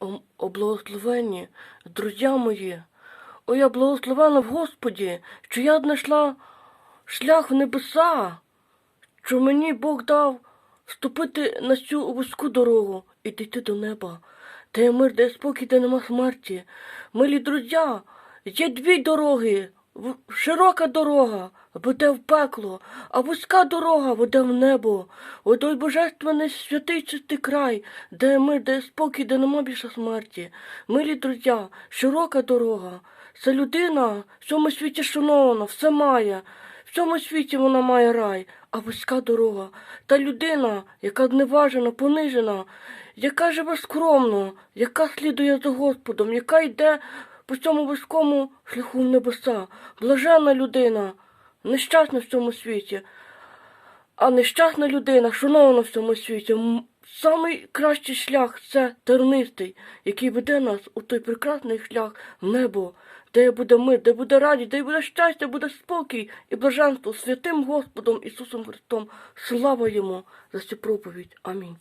о, друзі мої. О, я благословена в Господі, що я знайшла шлях в небеса, що мені Бог дав ступити на цю вузьку дорогу і дійти до неба, де є мир, де є спокій, де нема смерті. Милі друзі, є дві дороги. Широка дорога веде в пекло, а вузька дорога веде в небо. О той божественний святий чистий край, де є мир, де спокій, де нема більше смерті. Милі друзі, широка дорога. Це людина в цьому світі шанована, все має. В цьому світі вона має рай, а вузька дорога. Та людина, яка зневажена, понижена, яка живе скромно, яка слідує за Господом, яка йде по цьому вузькому шляху в небеса. Блажена людина, нещасна в цьому світі, а нещасна людина, шанована в цьому світі. М- Самий кращий шлях це тернистий, який веде нас у той прекрасний шлях в небо, де буде мир, де буде радість, де буде щастя, буде спокій і блаженство святим Господом Ісусом Христом. Слава йому за цю проповідь. Амінь.